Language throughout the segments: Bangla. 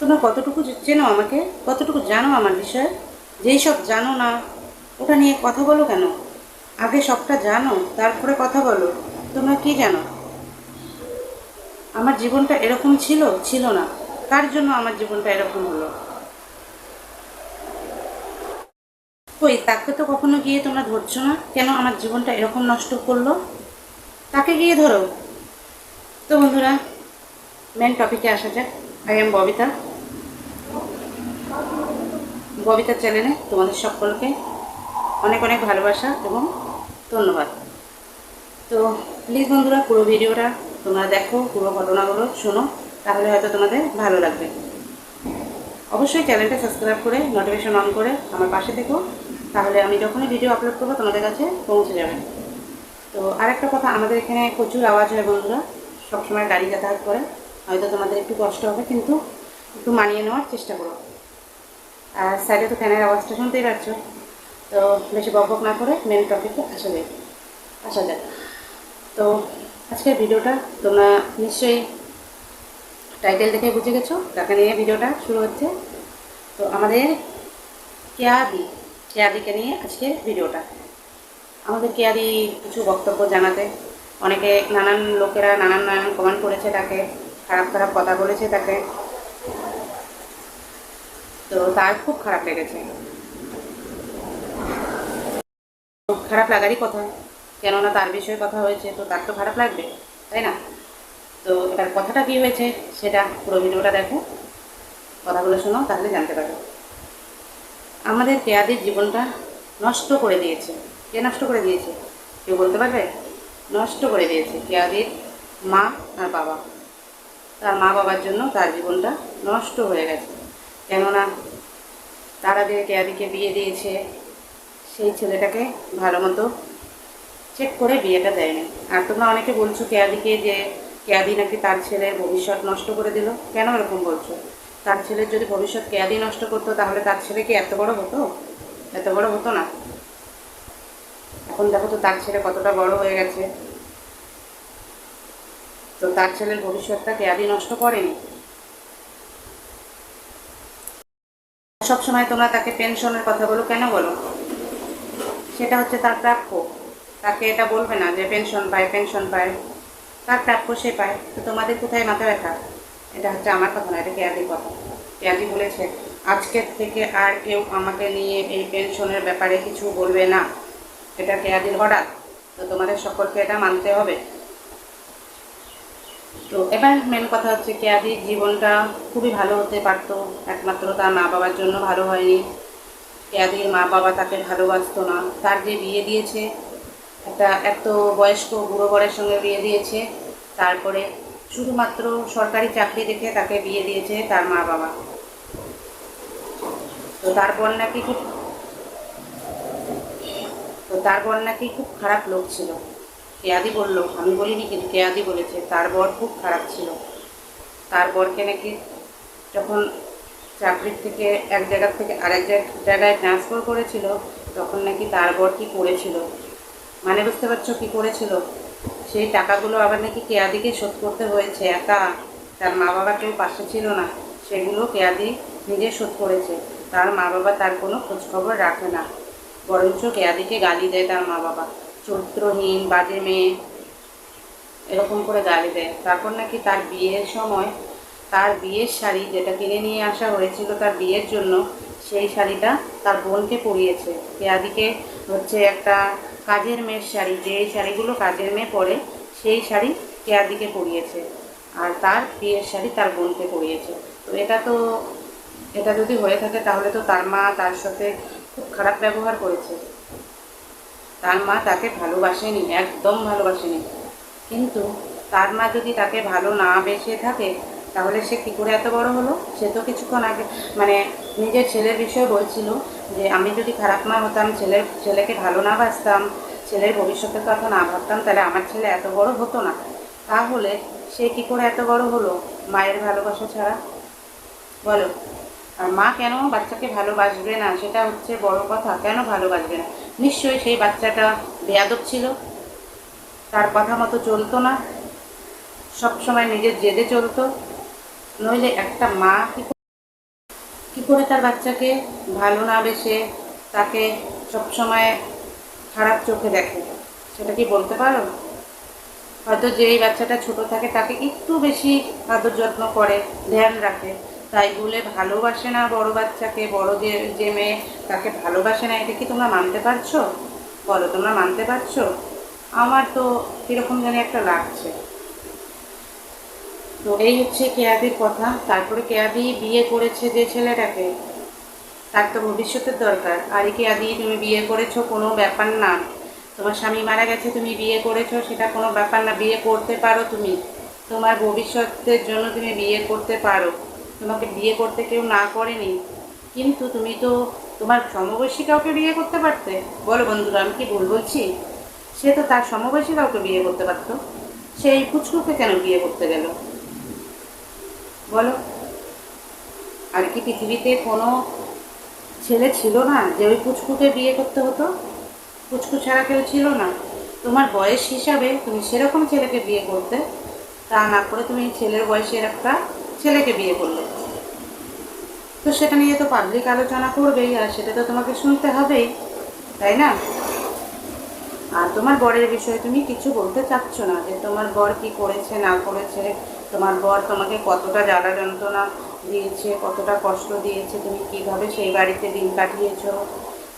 তোমরা কতটুকু চেনো আমাকে? কতটুকু জানো আমার বিষয়ে? যেই সব জানো না, ওটা নিয়ে কথা বলো কেন? আগে সবটা জানো, তারপরে কথা বলো। তোমরা কি জানো? আমার জীবনটা এরকম ছিল? ছিল না। কার জন্য আমার জীবনটা এরকম হলো? কই, তাকে তো কখনো গিয়ে তোমরা ধরছো না? কেন আমার জীবনটা এরকম নষ্ট করল? তাকে গিয়ে ধরো। তো বন্ধুরা মেন টপিকে আসা যাক। আই এম ববিতা ববিতার চ্যানেলে তোমাদের সকলকে অনেক অনেক ভালোবাসা এবং ধন্যবাদ। তো প্লিজ বন্ধুরা, পুরো ভিডিওটা তোমরা দেখো, পুরো ঘটনাগুলো শোনো, তাহলে হয়তো তোমাদের ভালো লাগবে। অবশ্যই চ্যানেলটা সাবস্ক্রাইব করে নোটিফিকেশন অন করে আমার পাশে থেকো, তাহলে আমি যখনই ভিডিও আপলোড করব, তোমাদের কাছে পৌঁছে যাবে। তো আরেকটা কথা, আমাদের এখানে প্রচুর আওয়াজ হয় বন্ধুরা, সবসময় গাড়ি যাতায়াত করে, হয়তো তোমাদের একটু কষ্ট হবে, কিন্তু একটু মানিয়ে নেওয়ার চেষ্টা করো। আর সাইডে তো ফ্যানের আওয়াজটা শুনতেই পাচ্ছ। তো বেশি বক না করে মেন টপিকে আসা যায় আসা যাক। তো আজকের ভিডিওটা তোমরা নিশ্চয়ই টাইটেল দেখে বুঝে গেছো, তাকে নিয়ে ভিডিওটা শুরু হচ্ছে। তো আমাদের কেয়াদি, কেয়াদিকে নিয়ে আজকের ভিডিওটা। আমাদের কেয়াদি কিছু বক্তব্য জানাতে, অনেকে নানান লোকেরা নানান নানান কমেন্ট করেছে তাকে, খারাপ খারাপ কথা বলেছে তাকে। তো তার খুব খারাপ লেগেছে। খারাপ লাগারই কথা। কেননা তার বিষয়ে কথা হয়েছে, তো তার তো খারাপ লাগবে, তাই না? তো এটার কথাটা কী হয়েছে সেটা পুরো ভিডিওটা দেখো। কথাগুলো শোনো, তাহলে জানতে পারবে। আমাদের কেয়াদের জীবনটা নষ্ট করে দিয়েছে। কে নষ্ট করে দিয়েছে? কেউ বলতে পারবে? নষ্ট করে দিয়েছে কেয়াদির মা আর বাবা। তার মা বাবার জন্য তার জীবনটা নষ্ট হয়ে গেছে। কেননা তারা যে কেয়াদিকে বিয়ে দিয়েছে, সেই ছেলেটাকে ভালো মতো চেক করে বিয়েটা দেয়নি। আর তোমরা অনেকে বলছো কেয়াদিকে যে কেয়াদি নাকি তার ছেলের ভবিষ্যৎ নষ্ট করে দিল। কেন এরকম বলছো? তার ছেলের যদি ভবিষ্যৎ কেয়াদি নষ্ট করতো, তাহলে তার ছেলে কি এত বড় হতো? এত বড় হতো না। এখন দেখো তো তার ছেলে কতটা বড় হয়ে গেছে। তো তার ছেলের ভবিষ্যৎটা কেয়াদি নষ্ট করেনি। সবসময় তোমরা তাকে পেনশনের কথা বলো, কেন বলো? সেটা হচ্ছে তার প্রাপ্য। তাকে এটা বলবে না যে পেনশন পায় পেনশন পায়। তার প্রাপ্য সে পায়। তো তোমাদের কোথায় মাথা ব্যথা? এটা হচ্ছে আমার কথা না, এটা কেয়াদি কথা। কেয়াদি বলেছে, আজকের থেকে আর কেউ আমাকে নিয়ে এই পেনশনের ব্যাপারে কিছু বলবে না। এটা কেয়াদির হঠাৎ। তো তোমাদের সকলকে এটা মানতে হবে। তো এবার মেন কথা হচ্ছে কেয়াদির জীবনটা খুবই ভালো হতে পারতো। একমাত্র তার মা বাবার জন্য ভালো হয়নি। কেয়াদির মা বাবা তাকে ভালোবাসতো না। তার যে বিয়ে দিয়েছে, একটা এত বয়স্ক বুড়ো বরের সঙ্গে বিয়ে দিয়েছে, তারপরে শুধুমাত্র সরকারি চাকরি দেখে তাকে বিয়ে দিয়েছে তার মা বাবা। তো তারপর নাকি খুব তো তারপর নাকি খুব খারাপ লোক ছিল। কেয়াদি বলল, আমি বলিনি কিন্তু কেয়াদি বলেছে, তার বর খুব খারাপ ছিল। তার বরকে নাকি যখন চাকরির থেকে এক জায়গা থেকে আরেক জায়গায় ট্রান্সফার করেছিল, তখন নাকি তার বর কী করেছিল? মানে বুঝতে পারছ কী করেছিল? সেই টাকাগুলো আবার নাকি কেয়াদিকে শোধ করতে হয়েছে, একা। তার মা বাবা কেউ পাশে ছিল না, সেগুলো কেয়াদি নিজে শোধ করেছে। তার মা বাবা তার কোনো খোঁজখবর রাখে না, বরঞ্চ কেয়াদিকে গালি দেয় তার মা বাবা চরিত্রহীন বাজে মেয়ে, এরকম করে গালি দেয়। তারপর নাকি তার বিয়ের সময় তার বিয়ের শাড়ি যেটা কিনে নিয়ে আসা হয়েছিল তার বিয়ের জন্য, সেই শাড়িটা তার বোনকে পরিয়েছে। কেয়াদিকে হচ্ছে একটা কাজের মেয়ের শাড়ি, যে শাড়িগুলো কাজের মেয়ে পরে সেই শাড়ি কেয়াদিকে পরিয়েছে। আর তার বিয়ের শাড়ি তার বোনকে পরিয়েছে। তো এটা তো, এটা যদি হয়ে থাকে তাহলে তো তার মা তার সাথে খুব খারাপ ব্যবহার করেছে। তার মা তাকে ভালোবাসেনি, একদম ভালোবাসেনি। কিন্তু তার মা যদি তাকে ভালো না বেসে থাকে, তাহলে সে কী করে এত বড় হলো? সে তো কিছুক্ষণ আগে মানে নিজের ছেলের বিষয়ে বলছিল যে, আমি যদি খারাপ মা হতাম, ছেলের, ছেলেকে ভালো না বাসতাম, ছেলের ভবিষ্যতের কথা না ভাবতাম, তাহলে আমার ছেলে এত বড় হতো না। তাহলে সে কী করে এত বড় হলো মায়ের ভালোবাসা ছাড়া? বলো, আর মা কেন বাচ্চাকে ভালোবাসবে না? সেটা হচ্ছে বড় কথা। কেন ভালোবাসবে না? নিশ্চয়ই সেই বাচ্চাটা বেয়াদব ছিল। তার কথা মতো চলতো না। সব সময় নিজের জেদে চলতো। নইলে একটা মা কি কী করে তার বাচ্চাকে ভালো না বেসে তাকে সবসময় খারাপ চোখে দেখে? সেটা কি বলতে পারো? হয়তো যেই বাচ্চাটা ছোট থাকে তাকে একটু বেশি আদর যত্ন করে, ধ্যান রাখে। তাই বলে ভালোবাসে না বড় বাচ্চাকে? বড় যে যে মেয়ে তাকে ভালোবাসে না, এটা কি তোমরা মানতে পারছ? বলো, তোমরা মানতে পারছ? আমার তো কীরকম জানি একটা লাগছে। তো এই হচ্ছে কেয়াদির কথা। তারপরে কেয়াদি বিয়ে করেছে যে ছেলেটাকে। তার তো ভবিষ্যতের দরকার। আর কেয়াদি, তুমি বিয়ে করেছ, কোনো ব্যাপার না। তোমার স্বামী মারা গেছে, তুমি বিয়ে করেছ, সেটা কোনো ব্যাপার না। বিয়ে করতে পারো তুমি। তোমার ভবিষ্যতের জন্য তুমি বিয়ে করতে পারো। তোমাকে বিয়ে করতে কেউ না করেনি, কিন্তু তুমি তো তোমার সমবয়সী কাউকে বিয়ে করতে পারতে। বলো বন্ধুরা, আমি কি ভুল বলছি? সে তো তার সমবয়সী কাউকে বিয়ে করতে পারতো। সেই পুচকুকে কেন বিয়ে করতে গেল? বলো। আর কি পৃথিবীতে কোনো ছেলে ছিল না যে ওই পুচকুকে বিয়ে করতে হতো? পুচকু ছাড়া কেউ ছিল না। তোমার বয়স হিসাবে তুমি সেরকম ছেলেকে বিয়ে করতে, তা না করে তুমি ছেলের বয়সের একটা ছেলেকে বিয়ে করলে। তো সেটা নিয়ে তো পাবলিক আলোচনা করবেই, আর সেটা তো তোমাকে শুনতে হবেই, তাই না? আর তোমার বরের বিষয়ে তুমি কিছু বলতে চাচ্ছ না, যে তোমার বর কি করেছে, না করেছে, তোমার বর তোমাকে কতটা জ্বালা যন্ত্রণা দিয়েছে, কতটা কষ্ট দিয়েছে, তুমি কীভাবে সেই বাড়িতে দিন কাটিয়েছো?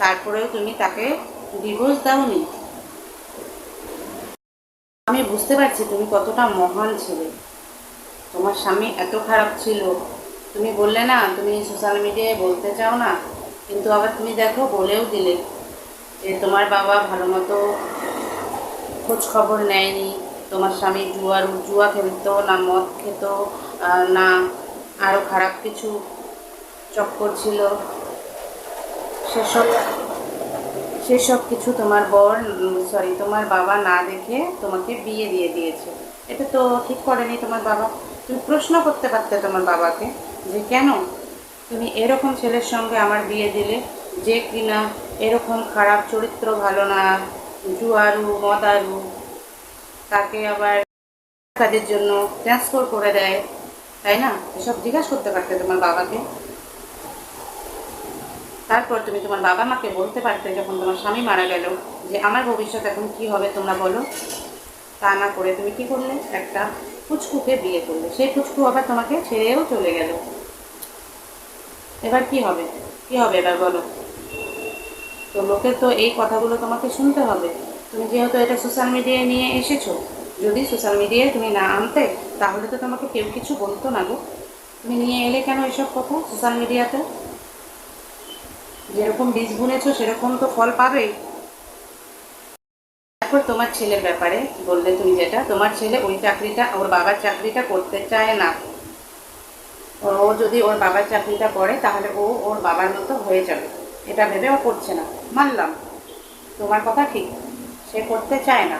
তারপরেও তুমি তাকে ডিভোর্স দাওনি। আমি বুঝতে পারছি তুমি কতটা মহান ছিলে। তোমার স্বামী এত খারাপ ছিল। তুমি বললে না, তুমি সোশ্যাল মিডিয়ায় বলতে চাও না, কিন্তু আবার তুমি দেখো বলেও দিলে যে তোমার বাবা ভালো মতো খোঁজ খবর নেয়নি, তোমার স্বামী জুয়ার, জুয়া খেলতো না, মদ খেত না আরও খারাপ কিছু চক্কর ছিল। সেসব সেসব কিছু তোমার বর সরি তোমার বাবা না দেখে তোমাকে বিয়ে দিয়ে দিয়েছে। এটা তো ঠিক করেনি তোমার বাবা। তুমি প্রশ্ন করতে পারতে তোমার বাবাকে যে কেন তুমি এরকম ছেলের সঙ্গে আমার বিয়ে দিলে যে কিনা এরকম খারাপ চরিত্র ভালো না, জুয়ারু, মদারু, তাকে আবার কাজের জন্য ট্রান্সফার করে দেয়, তাই না? এসব জিজ্ঞাসা করতে পারতে তোমার বাবাকে। তারপর তুমি তোমার বাবা মাকে বলতে পারতে যখন তোমার স্বামী মারা গেল যে, আমার ভবিষ্যৎ এখন কি হবে তোমরা বলো? তা না করে তুমি কি করলে? একটা ফুচকুকে বিয়ে করলে। সেই ফুচকু আবার তোমাকে ছেড়েও চলে গেল। এবার কি হবে? কি হবে এবার বলো? তো লোকের তো এই কথাগুলো তোমাকে শুনতে হবে। তুমি যেহেতু এটা সোশ্যাল মিডিয়ায় নিয়ে এসেছ, যদি সোশ্যাল মিডিয়ায় তুমি না আনতে, তাহলে তো তোমাকে কেউ কিছু বলতো না গো। তুমি নিয়ে এলে কেন এসব কথা সোশ্যাল মিডিয়াতে যেরকম বীজ বুনেছো, সেরকম তো ফল পাবেই। তারপর তোমার ছেলের ব্যাপারে বললে তুমি যেটা, তোমার ছেলে ওই চাকরিটা, ওর বাবার চাকরিটা করতে চায় না। ও যদি ওর বাবার চাকরিটা করে, তাহলে ও ওর বাবার মতো হয়ে যাবে। এটা ভেবে ও করছে না। মানলাম। তোমার কথা ঠিক। সে করতে চায় না।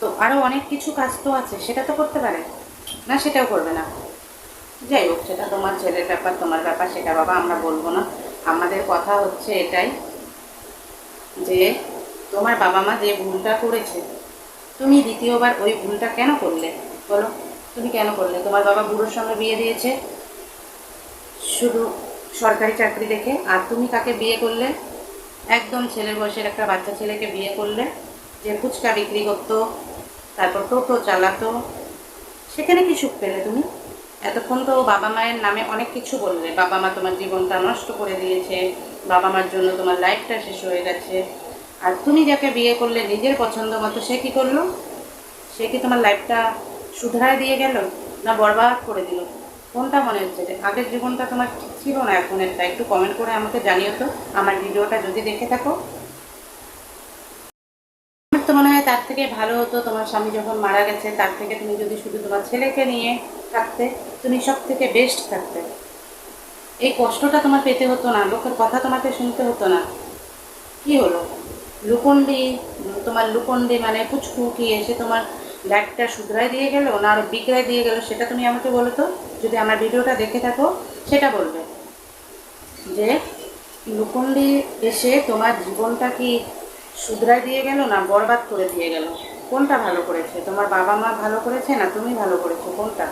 তো আরও অনেক কিছু কাজ তো আছে, সেটা তো করতে পারে। না, সেটাও করবে না। যাই হোক, সেটা তোমার ছেলের ব্যাপার, তোমার ব্যাপার, সেটা বাবা, আমরা বলব না। আমাদের কথা হচ্ছে এটাই যে তোমার বাবা মা যে ভুলটা করেছে, তুমি দ্বিতীয়বার ওই ভুলটা কেন করলে? বলো, তুমি কেন করলে? তোমার বাবা বুড়োর সঙ্গে বিয়ে দিয়েছে? শুধু সরকারি চাকরি দেখে? আর তুমি কাকে বিয়ে করলে? একদম ছেলের বয়সের একটা বাচ্চা ছেলেকে বিয়ে করলে, যে ফুচকা বিক্রি করতো, তারপর টোটো চালাতো, সেখানে কি সুখ পেলে তুমি? এতক্ষণ তো বাবা মায়ের নামে অনেক কিছু বললে। বাবা মা তোমার জীবনটা নষ্ট করে দিয়েছে, বাবা মার জন্য তোমার লাইফটা শেষ হয়ে গেছে। আর তুমি যাকে বিয়ে করলে নিজের পছন্দ মতো সে কি করল? সে কি তোমার লাইফটা শুধরায় দিয়ে গেল না বরবাদ করে দিল? কোনটা মনে হচ্ছে যে আগের জীবনটা তোমার ঠিক ছিল না এখনেরটা? একটু কমেন্ট করে আমাকে জানিও তো, আমার ভিডিওটা যদি দেখে থাকো। তো মনে হয় তার থেকে ভালো হতো তোমার স্বামী যখন মারা গেছে, তার থেকে তুমি যদি শুধু তোমার ছেলেকে নিয়ে থাকতে, তুমি সব থেকে বেস্ট থাকতে। এই কষ্টটা তোমার পেতে হতো না, লোকের কথা তোমাকে শুনতে হতো না। কি হলো? লুকন্ডি, তোমার লুকন্ডি মানে কুচকু কি এসে তোমার ব্যাগটা শুধরাই দিয়ে গেল না আরও বিগড়াই দিয়ে গেল, সেটা তুমি আমাকে বলো তো? যদি আমার ভিডিওটা দেখে থাকো, সেটা বলবে। যে লুকন্ডি এসে তোমার জীবনটা কি শুধরাই দিয়ে গেল না বরবাদ করে দিয়ে গেল? কোনটা ভালো করেছে? তোমার বাবা মা ভালো করেছে না তুমি ভালো করেছ? কোনটা?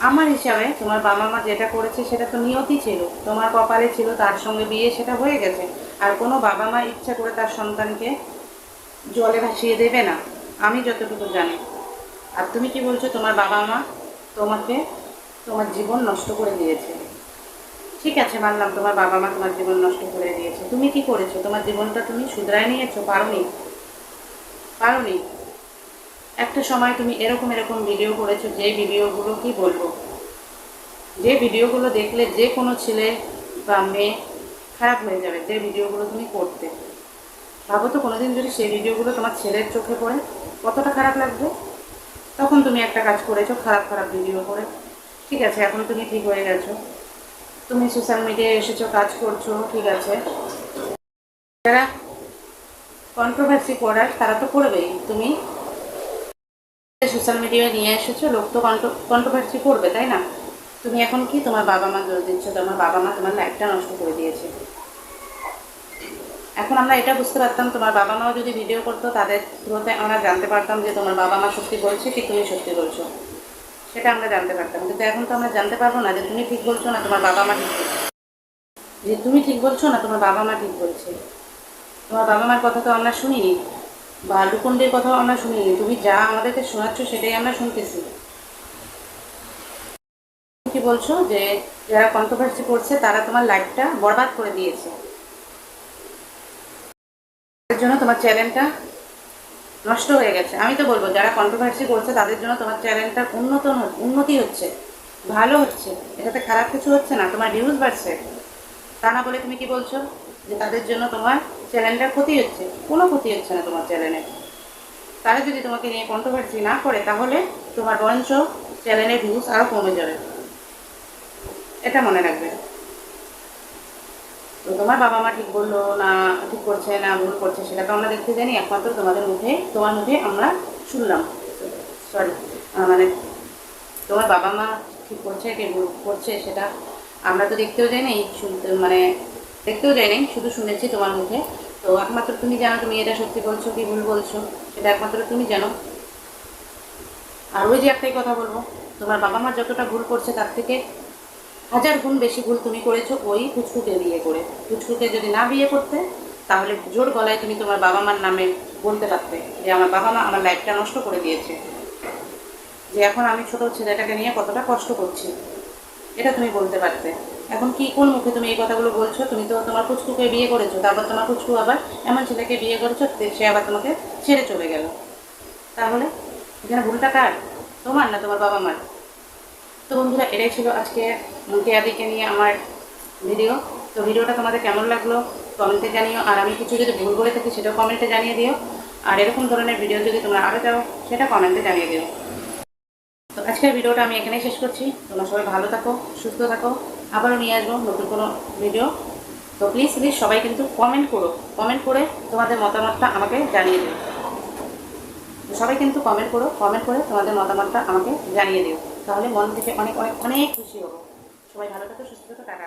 আমার হিসাবে তোমার বাবা মা যেটা করেছে সেটা তো নিয়তি ছিল। তোমার কপালে ছিল তার সঙ্গে বিয়ে, সেটা হয়ে গেছে। আর কোনো বাবা মা ইচ্ছা করে তার সন্তানকে জলে ভাসিয়ে দেবে না। আমি যতটুকু জানি। আর তুমি কি বলছো, তোমার বাবা মা তোমাকে তোমার জীবন নষ্ট করে দিয়েছে? ঠিক আছে, মানলাম তোমার বাবা মা তোমার জীবন নষ্ট করে দিয়েছে। তুমি কি করেছ? তোমার জীবনটা তুমি শুধরায় নিয়েছো? পারোনি? পারোনি? একটা সময় তুমি এরকম এরকম ভিডিও করেছ, যে ভিডিওগুলো কি বলব? যে ভিডিওগুলো দেখলে যে কোনো ছেলে বা মেয়ে খারাপ হয়ে যাবে, যে ভিডিওগুলো তুমি করতে। ভাবো তো কোনোদিন যদি সেই ভিডিওগুলো তোমার ছেলের চোখে পড়ে, কতটা খারাপ লাগবে? তখন তুমি একটা কাজ করেছ, খারাপ খারাপ ভিডিও করে। ঠিক আছে, এখন তুমি ঠিক হয়ে গেছো। তুমি সোশ্যাল মিডিয়ায় এসেছ, কাজ করছ, ঠিক আছে। যারা কন্ট্রোভার্সি করার, তারা তো করবেই। তুমি সোশ্যাল মিডিয়ায় নিয়ে এসেছ, লোক তো কন্ট্রোভার্সি করবে, তাই না? তুমি এখন কি তোমার বাবা মা দোষ দিচ্ছ? তোমার বাবা মা তোমার লাইফটা নষ্ট করে দিয়েছে। এখন আমরা এটা বুঝতে পারতাম, তোমার বাবা মাও যদি ভিডিও করতো, তাদের থ্রুতে আমরা জানতে পারতাম যে তোমার বাবা মা সত্যি বলছে কি তুমি সত্যি বলছো। সেটা আমরা জানতে পারতাম। কিন্তু এখন তো আমরা জানতে পারব না যে তুমি ঠিক বলছো না তোমার বাবা মা ঠিক বলছে। যে তুমি ঠিক বলছো না তোমার বাবা মা ঠিক বলছে। তোমার বাবা মার কথা তো আমরা শুনিনি। বা লুকন্ডের কথাও আমরা শুনিনি। তুমি যা আমাদেরকে শোনাচ্ছ সেটাই আমরা শুনতেছি। কি বলছো যে যারা কন্ট্রোভার্সি করছে, তারা তোমার লাইফটা বরবাদ করে দিয়েছে? এর জন্য তোমার চ্যানেলটা নষ্ট হয়ে গেছে। আমি তো বলব, যারা কন্ট্রোভার্সি করছে, তাদের জন্য তোমার চ্যানেলটা উন্নত উন্নতি হচ্ছে, ভালো হচ্ছে। এটাতে খারাপ কিছু হচ্ছে না, তোমার ভিউজ বাড়ছে। তা না বলে তুমি কি বলছো? যে তাদের জন্য তোমার চ্যানেলটার ক্ষতি হচ্ছে, কোনো ক্ষতি হচ্ছে না তোমার চ্যানেলে। তারা যদি তোমাকে নিয়ে কন্ট্রোভার্সি না করে, তাহলে তোমার বরঞ্চ চ্যানেলের ভিউজ আরও কমে যাবে। এটা মনে রাখবে। তো তোমার বাবা মা ঠিক বলল না, ঠিক করছে না, ভুল করছে, সেটা তো আমরা দেখতে জানি। একমাত্র তোমাদের মুখে তোমার মুখে আমরা শুনলাম। সরি মানে তোমার বাবা মা ঠিক করছে কি ভুল করছে, সেটা আমরা তো দেখতেও নাই শুনতে মানে দেখতেও যাই নাই, শুধু শুনেছি তোমার মুখে। তো একমাত্র তুমি জানো তুমি এটা সত্যি বলছো কি ভুল বলছো সেটা একমাত্র তুমি জানো। আর ওই যে একটাই কথা বলব, তোমার বাবা মা যতটা ভুল করছে তার থেকে হাজার গুণ বেশি ভুল তুমি করেছ ওই পুচকুকে বিয়ে করে। পুচকুকে যদি না বিয়ে করতে, তাহলে জোর গলায় তুমি তোমার বাবা মার নামে বলতে পারতে যে আমার বাবা মা আমার লাইফটা নষ্ট করে দিয়েছে। যে এখন আমি ছোট ছেলেটাকে নিয়ে কতটা কষ্ট করছি, এটা তুমি বলতে পারতে। এখন কি কোন মুখে তুমি এই কথাগুলো বলছো? তুমি তো তোমার পুচকুকে বিয়ে করেছ, তারপর তোমার পুচকু আবার এমন ছেলেকে বিয়ে করেছ সে আবার তোমাকে ছেড়ে চলে গেল। তাহলে এখানে ভুলটা কার? তোমার না তোমার বাবা মার? তো বন্ধুরা, এটাই ছিল আজকে কেয়াদিকে নিয়ে আমার ভিডিও। তো ভিডিওটা তোমাদের কেমন লাগল কমেন্টে জানিও, আর আমি কিছু যদি ভুল বলে থাকি সেটাও কমেন্টে জানিয়ে দিও। আর এরকম ধরনের ভিডিও যদি তোমরা আরও চাও, সেটা কমেন্টে জানিয়ে দিও। তো আজকের ভিডিওটা আমি এখানেই শেষ করছি। তোমরা সবাই ভালো থাকো, সুস্থ থাকো। আবারও নিয়ে আসব নতুন কোনো ভিডিও তো প্লিজ প্লিজ সবাই কিন্তু কমেন্ট করো। কমেন্ট করে তোমাদের মতামতটা আমাকে জানিয়ে দিও। সবাই কিন্তু কমেন্ট করো কমেন্ট করে তোমাদের মতামতটা আমাকে জানিয়ে দিও। তাহলে মন থেকে অনেক অনেক অনেক খুশি হব। সবাই ভালো থাকো, সুস্থ থাকো টাকা